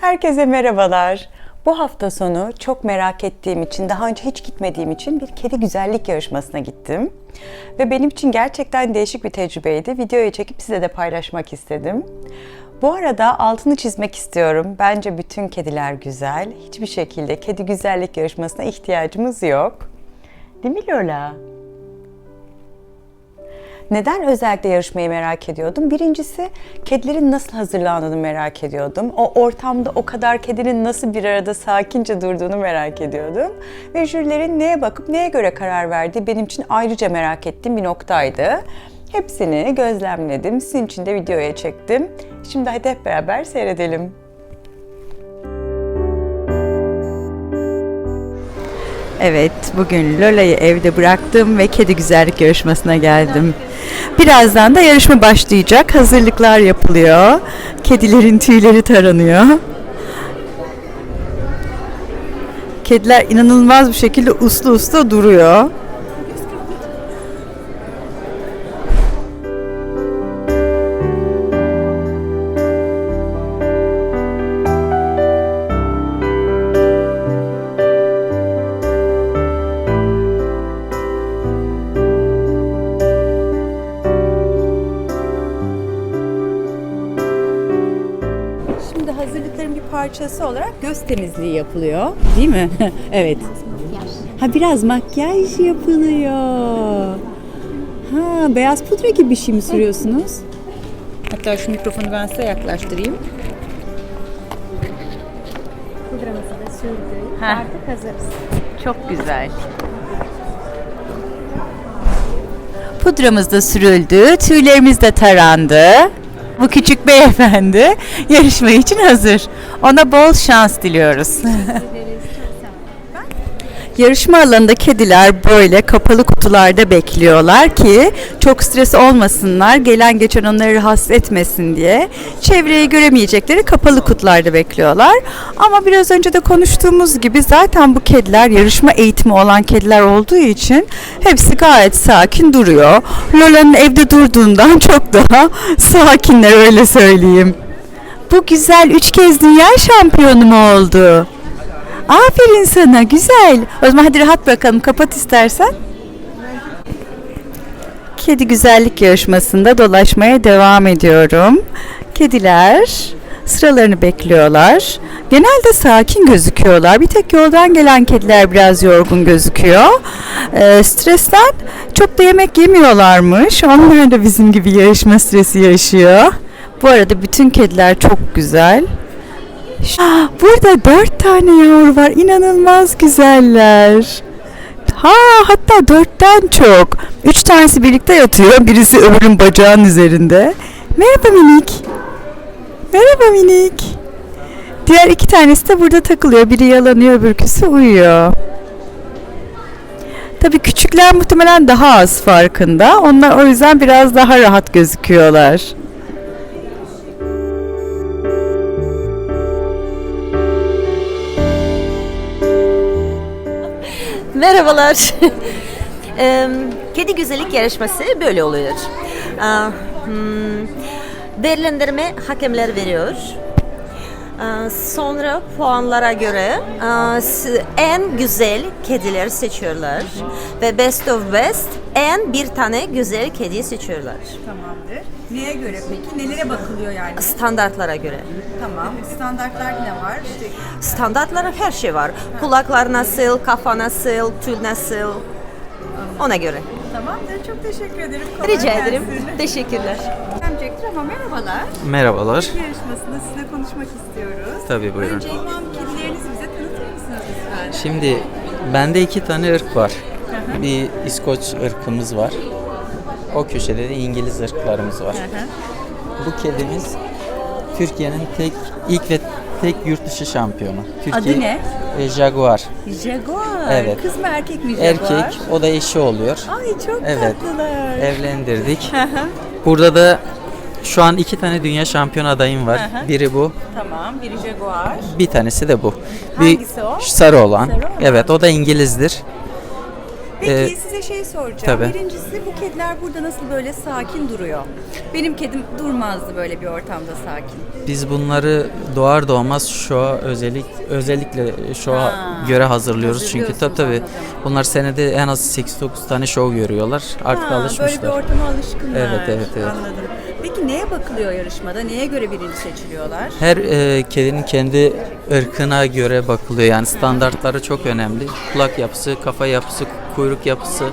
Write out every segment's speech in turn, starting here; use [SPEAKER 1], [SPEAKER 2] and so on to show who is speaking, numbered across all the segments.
[SPEAKER 1] Herkese merhabalar. Bu hafta sonu çok merak ettiğim için, daha önce hiç gitmediğim için bir kedi güzellik yarışmasına gittim. Ve benim için gerçekten değişik bir tecrübeydi. Videoyu çekip size de paylaşmak istedim. Bu arada altını çizmek istiyorum. Bence bütün kediler güzel. Hiçbir şekilde kedi güzellik yarışmasına ihtiyacımız yok. Değil mi Lola? Neden özellikle yarışmayı merak ediyordum? Birincisi kedilerin nasıl hazırlandığını merak ediyordum. O ortamda o kadar kedinin nasıl bir arada sakince durduğunu merak ediyordum. Ve jürilerin neye bakıp neye göre karar verdiği benim için ayrıca merak ettiğim bir noktaydı. Hepsini gözlemledim. Sizin için de videoya çektim. Şimdi hadi hep beraber seyredelim. Evet, bugün Lola'yı evde bıraktım ve kedi güzellik yarışmasına geldim. Birazdan da yarışma başlayacak. Hazırlıklar yapılıyor. Kedilerin tüyleri taranıyor. Kediler inanılmaz bir şekilde uslu uslu duruyor. Parçası olarak göz temizliği yapılıyor. Değil mi? evet. Ha biraz makyaj yapılıyor. Ha beyaz pudra gibi bir şey mi sürüyorsunuz? Hatta şu mikrofonu ben size yaklaştırayım.
[SPEAKER 2] Pudramızı da sürdük.
[SPEAKER 1] Heh.
[SPEAKER 2] Artık hazırız.
[SPEAKER 1] Çok güzel. Pudramız da sürüldü, tüylerimiz de tarandı. Bu küçük beyefendi yarışma için hazır. Ona bol şans diliyoruz. Yarışma alanında kediler böyle kapalı kutularda bekliyorlar ki çok stres olmasınlar, gelen geçen onları rahatsız etmesin diye. Çevreyi göremeyecekleri kapalı kutularda bekliyorlar. Ama biraz önce de konuştuğumuz gibi zaten bu kediler yarışma eğitimi olan kediler olduğu için hepsi gayet sakin duruyor. Lola'nın evde durduğundan çok daha sakinler öyle söyleyeyim. Bu güzel üç kez dünya şampiyonu mu oldu? Aferin sana güzel. O zaman hadi rahat bırakalım kapat istersen. Kedi güzellik yarışmasında dolaşmaya devam ediyorum. Kediler sıralarını bekliyorlar. Genelde sakin gözüküyorlar. Bir tek yoldan gelen kediler biraz yorgun gözüküyor. Ee, stresten çok da yemek yemiyorlarmış. Onlar da bizim gibi yarışma stresi yaşıyor. Bu arada bütün kediler çok güzel. Ah, Burada dört tane yavru var. İnanılmaz güzeller. Ha hatta dörtten çok. Üç tanesi birlikte yatıyor. Birisi öbürünün bacağının üzerinde. Merhaba minik. Merhaba minik. Diğer iki tanesi de burada takılıyor. Biri yalanıyor, öbürküsü uyuyor. Tabii küçükler muhtemelen daha az farkında. Onlar o yüzden biraz daha rahat gözüküyorlar.
[SPEAKER 3] Merhabalar. Kedi güzellik yarışması böyle oluyor. Aa, hmm, Değerlendirme hakemler veriyor. Aa, Sonra puanlara göre s- en güzel kediler seçiyorlar. Ve best of best en bir tane güzel kedi seçiyorlar.
[SPEAKER 4] Tamamdır. Neye göre peki? Nelere bakılıyor yani?
[SPEAKER 3] Standartlara göre.
[SPEAKER 4] Tamam. Standartlar ne var?
[SPEAKER 3] Standartlara her şey var. Kulaklar nasıl, kafa nasıl, tül nasıl. Ona göre.
[SPEAKER 4] tamamdır. Çok teşekkür ederim. Kolay
[SPEAKER 3] Rica ederim.
[SPEAKER 4] gelsin.
[SPEAKER 3] Teşekkürler.
[SPEAKER 4] Ama merhabalar.
[SPEAKER 5] Merhabalar.
[SPEAKER 4] Yarışmasında sizinle konuşmak istiyoruz.
[SPEAKER 5] Tabii buyurun.
[SPEAKER 4] Önce imam kedilerinizi bize tanıtır mısınız lütfen?
[SPEAKER 5] Şimdi bende iki tane ırk var. Bir İskoç ırkımız var. O köşede de İngiliz ırklarımız var. Bu kedimiz Türkiye'nin tek ilk ve tek yurt dışı şampiyonu. Türkiye,
[SPEAKER 4] Adı ne?
[SPEAKER 5] E, Jaguar.
[SPEAKER 4] Jaguar.
[SPEAKER 5] Evet.
[SPEAKER 4] Kız mı erkek mi Jaguar?
[SPEAKER 5] Erkek, o da eşi oluyor.
[SPEAKER 4] Ay çok
[SPEAKER 5] Evet.
[SPEAKER 4] tatlılar.
[SPEAKER 5] Evlendirdik. Burada da şu an iki tane dünya şampiyon adayım var. Biri bu,
[SPEAKER 4] Tamam. Biri Jaguar.
[SPEAKER 5] bir tanesi de bu.
[SPEAKER 4] Hangisi o?
[SPEAKER 5] Sarı olan.
[SPEAKER 4] Sarı olan.
[SPEAKER 5] Evet, o da İngilizdir.
[SPEAKER 4] Peki
[SPEAKER 5] Ee,
[SPEAKER 4] size şey soracağım.
[SPEAKER 5] tabii.
[SPEAKER 4] Birincisi bu kediler burada nasıl böyle sakin duruyor? Benim kedim durmazdı böyle bir ortamda sakin.
[SPEAKER 5] Biz bunları doğar doğmaz şoa özellik özellikle şoa
[SPEAKER 4] Ha,
[SPEAKER 5] göre hazırlıyoruz çünkü tabii tabii bunlar senede en az 8-9 tane şov görüyorlar. Artık
[SPEAKER 4] Ha,
[SPEAKER 5] alışmışlar.
[SPEAKER 4] Böyle bir ortama alışkınlar.
[SPEAKER 5] Evet, evet, evet.
[SPEAKER 4] Anladım. Peki neye bakılıyor yarışmada? Neye göre birinci seçiliyorlar?
[SPEAKER 5] Her e, kedinin kendi ırkına göre bakılıyor. Yani standartları çok önemli. Kulak yapısı, kafa yapısı, kuyruk yapısı.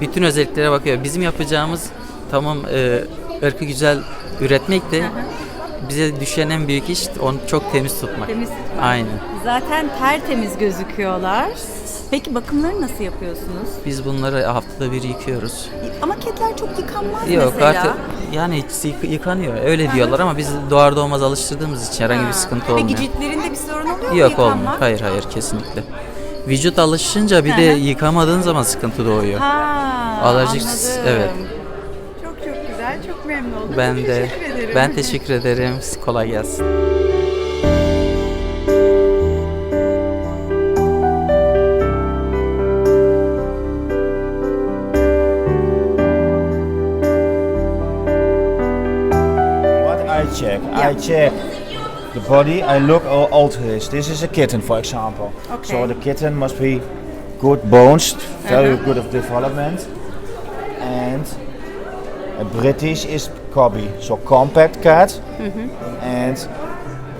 [SPEAKER 5] Bütün özelliklere bakıyor. Bizim yapacağımız tamam e, ırkı güzel üretmek de bize düşen en büyük iş onu çok temiz tutmak.
[SPEAKER 4] Temiz tutmak.
[SPEAKER 5] Aynen.
[SPEAKER 4] Zaten tertemiz gözüküyorlar. Peki bakımları nasıl yapıyorsunuz?
[SPEAKER 5] Biz bunları haftada bir yıkıyoruz.
[SPEAKER 4] Ama kediler çok yıkanmaz
[SPEAKER 5] Yok
[SPEAKER 4] mesela.
[SPEAKER 5] artık yani yık- yıkanıyor öyle diyorlar ama biz doğar doğmaz alıştırdığımız için herhangi bir sıkıntı olmuyor.
[SPEAKER 4] Peki ciltlerinde bir sorun oluyor mu
[SPEAKER 5] Yok olmuyor. Hayır hayır kesinlikle. Vücut alışınca bir de yıkamadığın zaman sıkıntı doğuyor.
[SPEAKER 4] Ha,
[SPEAKER 5] Alerjik-
[SPEAKER 4] anladım.
[SPEAKER 5] evet.
[SPEAKER 4] Çok çok güzel, çok memnun oldum.
[SPEAKER 5] Ben de
[SPEAKER 4] teşekkür ederim.
[SPEAKER 5] ben teşekkür ederim. Kolay gelsin.
[SPEAKER 6] I check the body. I look how old it is. This is a kitten, for example. So the kitten must be good bones, very uh-huh. good of development, and a British is cobby, so compact cat, mm-hmm. and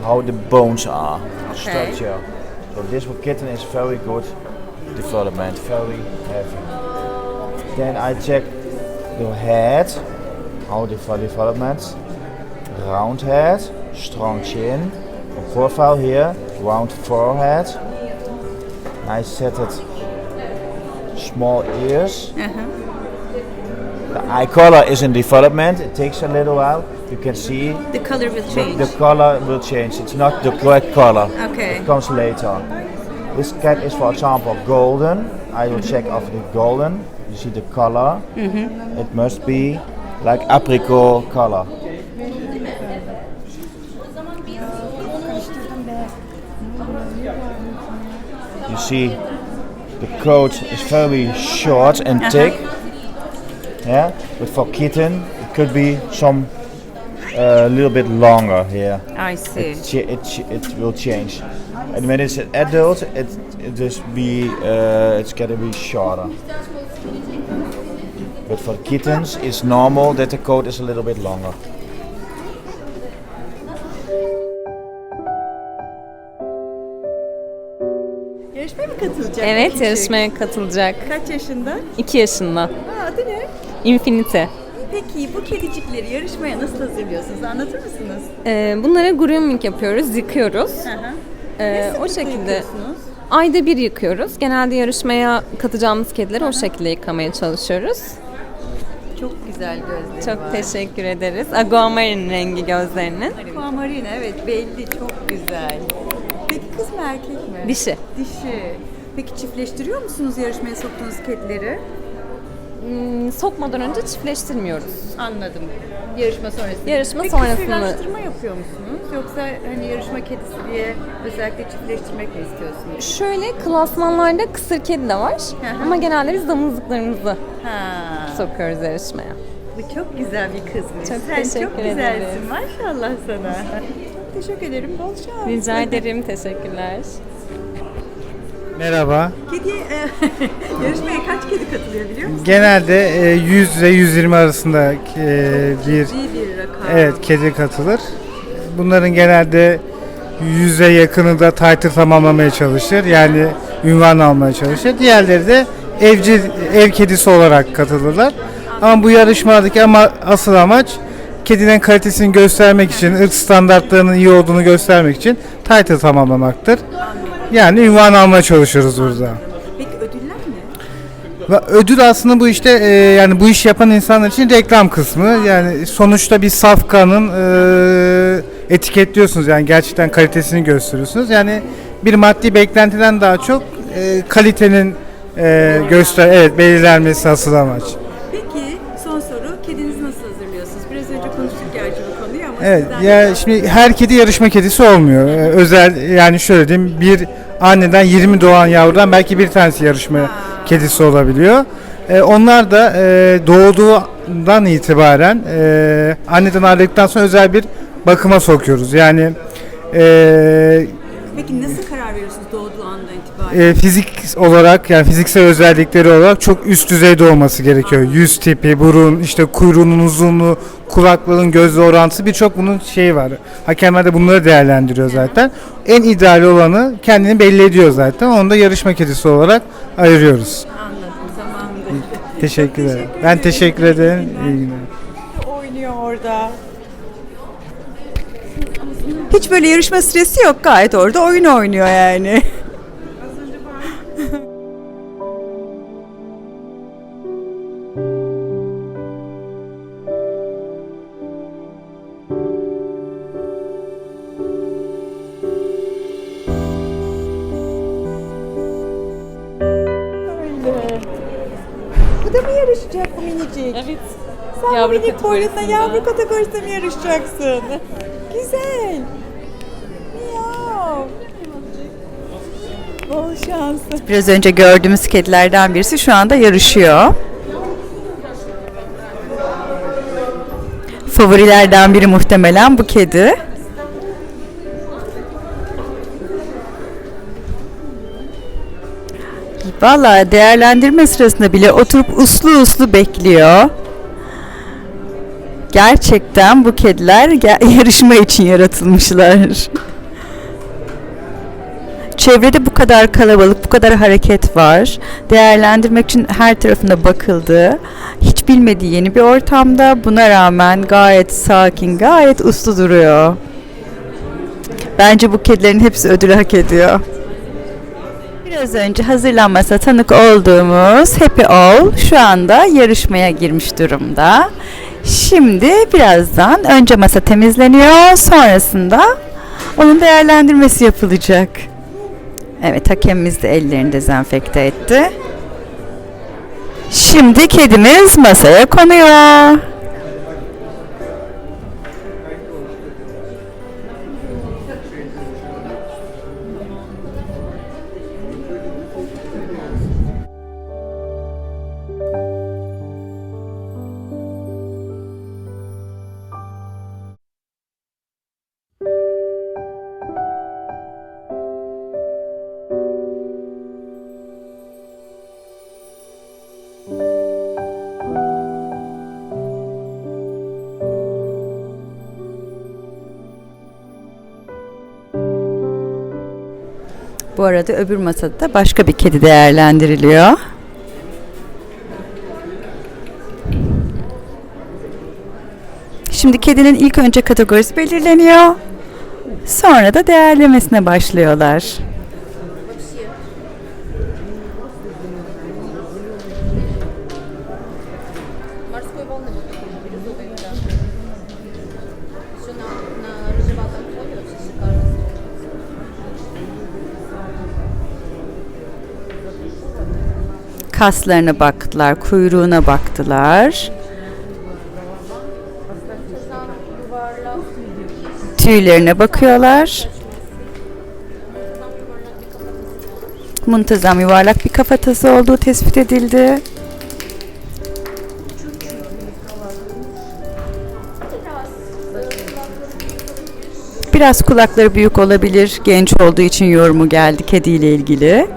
[SPEAKER 6] how the bones are structure. So this kitten is very good development, very heavy. Then I check the head, how the development, round head, strong chin, a profile here, round forehead. Nice set it small ears. The eye color is in development. It takes a little while. You can see
[SPEAKER 4] The color will change.
[SPEAKER 6] the color will change. It's not the correct color.
[SPEAKER 4] Okay.
[SPEAKER 6] It comes later. This cat is, for example, golden. I will check of the golden. You see the color. Mm -hmm. It must be like apricot color. See, the coat is very short and thick. Yeah, but for kitten, it could be some a little bit longer here.
[SPEAKER 4] I see.
[SPEAKER 6] It, it, it will change. And when it's an adult, it it just be uh, it's gonna be shorter. But for kittens, it's normal that the coat is a little bit longer.
[SPEAKER 4] Yarışmaya mı katılacak?
[SPEAKER 2] Evet
[SPEAKER 4] küçük?
[SPEAKER 2] yarışmaya katılacak.
[SPEAKER 4] Kaç yaşında?
[SPEAKER 2] 2 yaşında.
[SPEAKER 4] Aa, adı ne?
[SPEAKER 2] Infinite.
[SPEAKER 4] Peki bu kedicikleri yarışmaya nasıl hazırlıyorsunuz? Anlatır mısınız?
[SPEAKER 2] Ee, bunlara grooming yapıyoruz, yıkıyoruz.
[SPEAKER 4] Hı hı.
[SPEAKER 2] Ee, o şekilde
[SPEAKER 4] yıkıyorsunuz?
[SPEAKER 2] ayda bir yıkıyoruz. Genelde yarışmaya katacağımız kedileri o şekilde yıkamaya çalışıyoruz.
[SPEAKER 4] Çok güzel gözleri
[SPEAKER 2] Çok
[SPEAKER 4] var.
[SPEAKER 2] teşekkür ederiz. Aquamarine rengi gözlerinin.
[SPEAKER 4] Aquamarine evet belli çok güzel. Peki kız mı erkek mi?
[SPEAKER 2] Dişi.
[SPEAKER 4] Dişi. Peki çiftleştiriyor musunuz yarışmaya soktuğunuz kedileri?
[SPEAKER 2] Hmm, sokmadan önce çiftleştirmiyoruz.
[SPEAKER 4] Anladım. Yarışma sonrasında.
[SPEAKER 2] Yarışma
[SPEAKER 4] Peki
[SPEAKER 2] sonrasında-
[SPEAKER 4] kısırlaştırma yapıyor musunuz? Yoksa hani yarışma kedisi diye özellikle çiftleştirmek mi istiyorsunuz?
[SPEAKER 2] Şöyle klasmanlarda kısır kedi de var. Ama genelde biz damızlıklarımızı
[SPEAKER 4] Ha.
[SPEAKER 2] sokuyoruz yarışmaya.
[SPEAKER 4] Bu çok güzel bir kızmış.
[SPEAKER 2] Çok
[SPEAKER 4] Sen
[SPEAKER 2] teşekkür
[SPEAKER 4] çok güzelsin.
[SPEAKER 2] ederiz.
[SPEAKER 4] Maşallah sana. Teşekkür ederim. Bol şans.
[SPEAKER 2] Rica ederim. Teşekkürler.
[SPEAKER 7] Merhaba.
[SPEAKER 4] Kedi, e, yarışmaya kaç kedi katılıyor biliyor musun?
[SPEAKER 7] Genelde e, 100 ile 120 arasında e, bir
[SPEAKER 4] bir rakam.
[SPEAKER 7] evet kedi katılır. Bunların genelde 100'e yakını da title tamamlamaya çalışır. Yani ünvan almaya çalışır. Diğerleri de evcil ev kedisi olarak katılırlar. Ama bu yarışmadaki ama asıl amaç kedinin kalitesini göstermek için, ırk standartlarının iyi olduğunu göstermek için title tamamlamaktır. Yani ünvan almaya çalışıyoruz burada.
[SPEAKER 4] Peki ödüller?
[SPEAKER 7] Ve ödül aslında bu işte e, yani bu iş yapan insanlar için reklam kısmı. Yani sonuçta bir safkanın e, etiketliyorsunuz yani gerçekten kalitesini gösteriyorsunuz. Yani bir maddi beklentiden daha çok e, kalitenin e, göster evet belirlenmesi asıl amaç.
[SPEAKER 4] Peki
[SPEAKER 7] Evet ya şimdi her kedi yarışma kedisi olmuyor. Ee, özel yani şöyle diyeyim bir anneden 20 doğan yavrudan belki bir tanesi yarışmaya kedisi olabiliyor. E, onlar da e, doğduğundan itibaren e, anneden ayrıldıktan sonra özel bir bakıma sokuyoruz. Yani e,
[SPEAKER 4] Peki nasıl karar veriyorsunuz?
[SPEAKER 7] E, fizik olarak yani fiziksel özellikleri olarak çok üst düzeyde olması gerekiyor. Yüz tipi, burun, işte kuyruğunun uzunluğu, kulaklığın gözle orantısı birçok bunun şeyi var. Hakemler de bunları değerlendiriyor zaten. En ideal olanı kendini belli ediyor zaten. Onu da yarışma kedisi olarak ayırıyoruz.
[SPEAKER 4] Anladım tamamdır.
[SPEAKER 7] Teşekkür ederim. Ben teşekkür ederim. İyi günler.
[SPEAKER 1] Oynuyor orada. Hiç böyle yarışma stresi yok. Gayet orada oyun oynuyor yani. Bu da mı yarışacak bu minicik?
[SPEAKER 2] Evet.
[SPEAKER 1] Sen
[SPEAKER 2] Yavru
[SPEAKER 1] minik
[SPEAKER 2] kategorisinde.
[SPEAKER 1] yavru kategorisinde mi yarışacaksın? Güzel. Bol şans. Biraz önce gördüğümüz kedilerden birisi şu anda yarışıyor. Favorilerden biri muhtemelen bu kedi. Valla değerlendirme sırasında bile oturup uslu uslu bekliyor. Gerçekten bu kediler yarışma için yaratılmışlar. Çevrede bu kadar kalabalık, bu kadar hareket var. Değerlendirmek için her tarafına bakıldı. Hiç bilmediği yeni bir ortamda buna rağmen gayet sakin, gayet uslu duruyor. Bence bu kedilerin hepsi ödülü hak ediyor. Biraz önce hazırlanmasa tanık olduğumuz Happy Owl şu anda yarışmaya girmiş durumda. Şimdi birazdan önce masa temizleniyor, sonrasında onun değerlendirmesi yapılacak. Evet, hakemimiz de ellerini dezenfekte etti. Şimdi kedimiz masaya konuyor. Bu arada öbür masada da başka bir kedi değerlendiriliyor. Şimdi kedinin ilk önce kategorisi belirleniyor. Sonra da değerlemesine başlıyorlar. Kaslarına baktılar, kuyruğuna baktılar. Tüylerine bakıyorlar. Muntazam yuvarlak bir kafatası olduğu tespit edildi. Biraz kulakları büyük olabilir. Genç olduğu için yorumu geldi kediyle ilgili.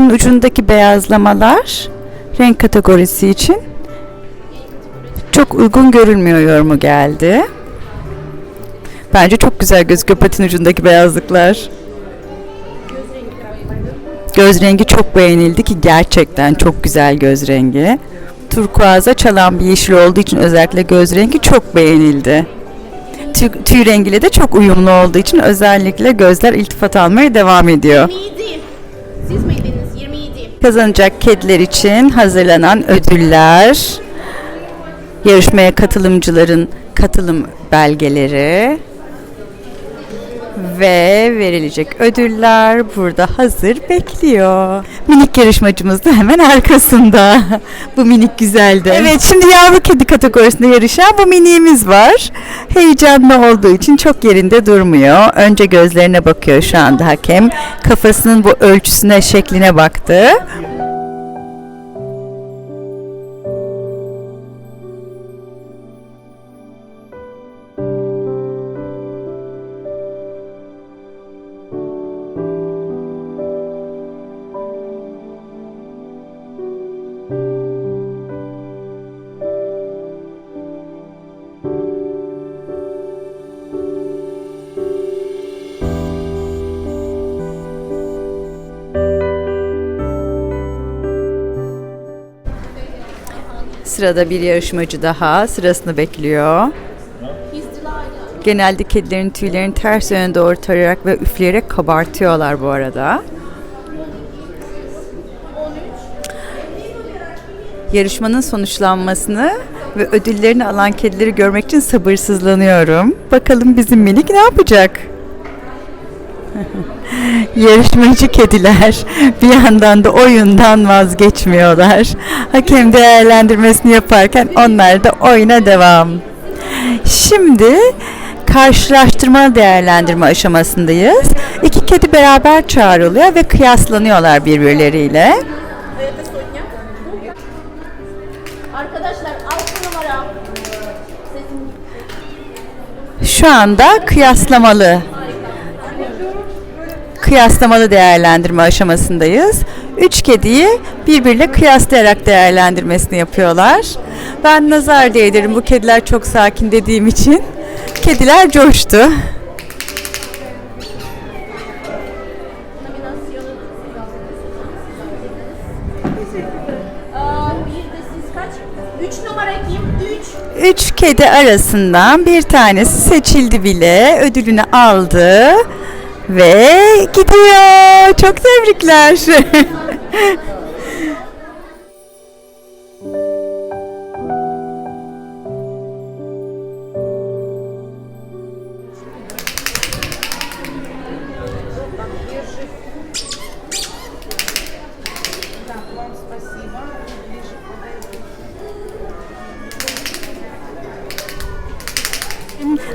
[SPEAKER 1] İpin ucundaki beyazlamalar renk kategorisi için çok uygun görülmüyor yorumu geldi. Bence çok güzel gözüküyor patin ucundaki beyazlıklar. Göz rengi çok beğenildi ki gerçekten çok güzel göz rengi. Turkuaza çalan bir yeşil olduğu için özellikle göz rengi çok beğenildi. Tüy, tüy rengiyle de çok uyumlu olduğu için özellikle gözler iltifat almaya devam ediyor.
[SPEAKER 8] 27. Siz miydiniz? 27.
[SPEAKER 1] Kazanacak kediler için hazırlanan ödüller, yarışmaya katılımcıların katılım belgeleri Ve verilecek ödüller burada hazır bekliyor. Minik yarışmacımız da hemen arkasında. bu minik güzeldi. Evet şimdi yavru kedi kategorisinde yarışan bu miniğimiz var. Heyecanlı olduğu için çok yerinde durmuyor. Önce gözlerine bakıyor şu anda hakem. Kafasının bu ölçüsüne, şekline baktı. Sırada bir yarışmacı daha sırasını bekliyor. Genelde kedilerin tüylerini ters yöne doğru tarayarak ve üfleyerek kabartıyorlar bu arada. Yarışmanın sonuçlanmasını ve ödüllerini alan kedileri görmek için sabırsızlanıyorum. Bakalım bizim minik ne yapacak? Yarışmacı kediler bir yandan da oyundan vazgeçmiyorlar. Hakem değerlendirmesini yaparken onlar da oyuna devam. Şimdi karşılaştırma değerlendirme aşamasındayız. İki kedi beraber çağrılıyor ve kıyaslanıyorlar birbirleriyle.
[SPEAKER 8] Arkadaşlar 6 numara.
[SPEAKER 1] Şu anda kıyaslamalı kıyaslamalı değerlendirme aşamasındayız. Üç kediyi birbiriyle kıyaslayarak değerlendirmesini yapıyorlar. Ben nazar değdirim bu kediler çok sakin dediğim için. Kediler coştu.
[SPEAKER 8] Aa, bir de siz kaç? 3 numara kim? 3.
[SPEAKER 1] Üç kedi arasından bir tanesi seçildi bile. Ödülünü aldı. Ve gidiyor. Çok tebrikler.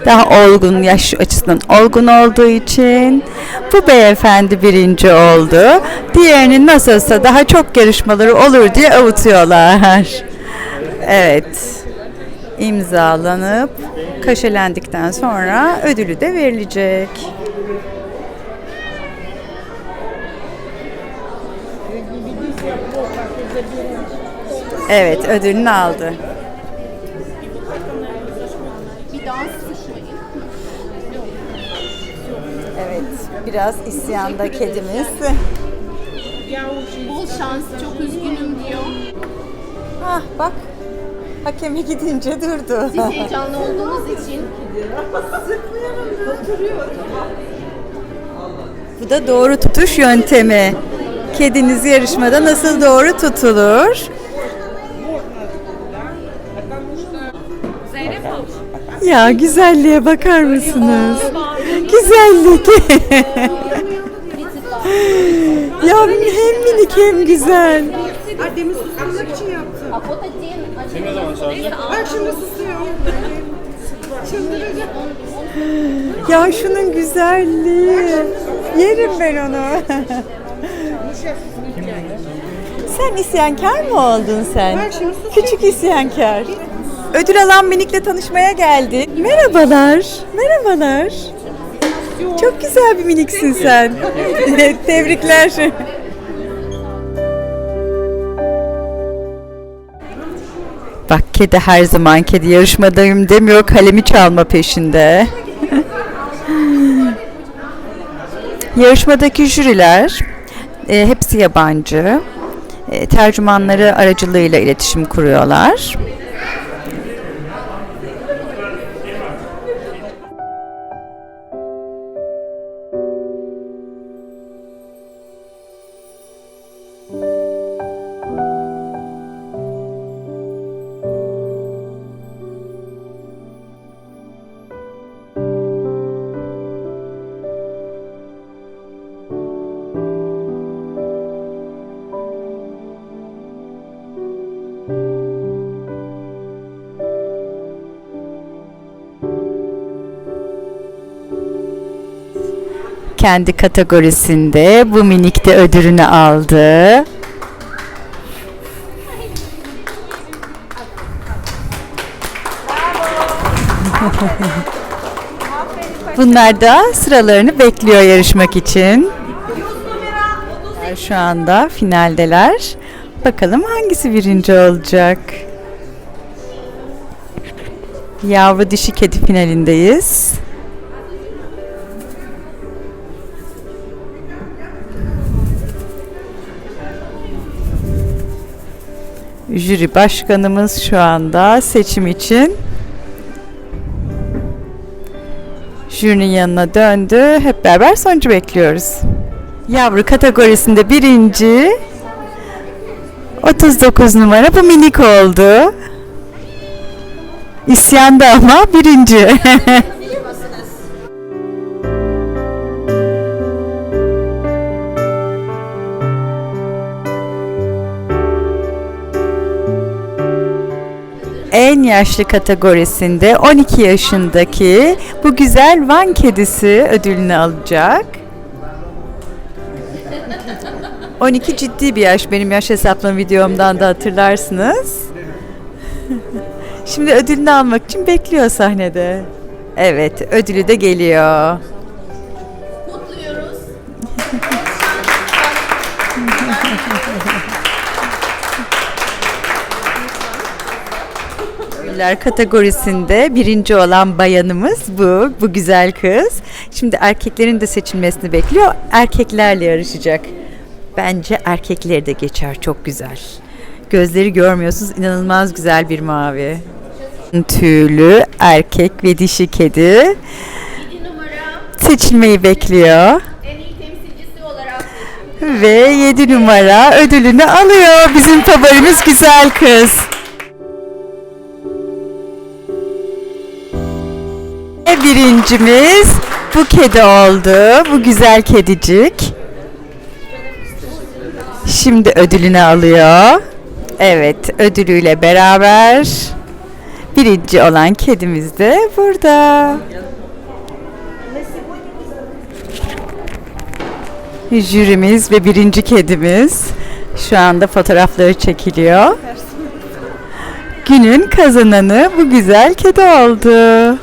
[SPEAKER 1] daha olgun yaş açısından olgun olduğu için bu beyefendi birinci oldu. Diğerinin nasılsa daha çok yarışmaları olur diye avutuyorlar. Evet. imzalanıp kaşelendikten sonra ödülü de verilecek. Evet, ödülünü aldı. Biraz isyanda kedimiz.
[SPEAKER 8] Bol şans. Çok üzgünüm diyor.
[SPEAKER 1] Ah bak, hakeme gidince durdu.
[SPEAKER 8] Siz heyecanlı olduğunuz için.
[SPEAKER 1] Bu da doğru tutuş yöntemi. Kediniz yarışmada nasıl doğru tutulur? Ya güzelliğe bakar mısınız? Güzellik. ya hem minik hem güzel.
[SPEAKER 8] Kapote din.
[SPEAKER 1] Ya şunun güzelliği. Yerim ben onu. sen isyankar mı oldun sen? Küçük isyankar. Ödül alan minikle tanışmaya geldik. Merhabalar. Merhabalar. Çok güzel bir miniksin sen. Tebrikler. Bak kedi her zaman kedi yarışmadayım demiyor kalemi çalma peşinde. Yarışmadaki jüriler e, hepsi yabancı. E, tercümanları aracılığıyla iletişim kuruyorlar. Kendi kategorisinde bu minik de ödülünü aldı. Bunlar da sıralarını bekliyor yarışmak için. Şu anda finaldeler. Bakalım hangisi birinci olacak? Yavru dişi kedi finalindeyiz. Jüri başkanımız şu anda seçim için jürinin yanına döndü. Hep beraber sonucu bekliyoruz. Yavru kategorisinde birinci 39 numara bu minik oldu. İsyanda ama birinci. en yaşlı kategorisinde 12 yaşındaki bu güzel Van kedisi ödülünü alacak. 12 ciddi bir yaş. Benim yaş hesaplama videomdan da hatırlarsınız. Şimdi ödülünü almak için bekliyor sahnede. Evet, ödülü de geliyor. Ödüller kategorisinde birinci olan bayanımız bu. Bu güzel kız. Şimdi erkeklerin de seçilmesini bekliyor. Erkeklerle yarışacak. Bence erkekleri de geçer. Çok güzel. Gözleri görmüyorsunuz. inanılmaz güzel bir mavi. Tüylü erkek ve dişi kedi
[SPEAKER 8] 7 numara
[SPEAKER 1] seçilmeyi bekliyor. Ve 7 numara ödülünü alıyor. Bizim favorimiz güzel kız. Birincimiz bu kedi oldu. Bu güzel kedicik. Şimdi ödülünü alıyor. Evet, ödülüyle beraber birinci olan kedimiz de burada. Jürimiz ve birinci kedimiz şu anda fotoğrafları çekiliyor. Günün kazananı bu güzel kedi oldu.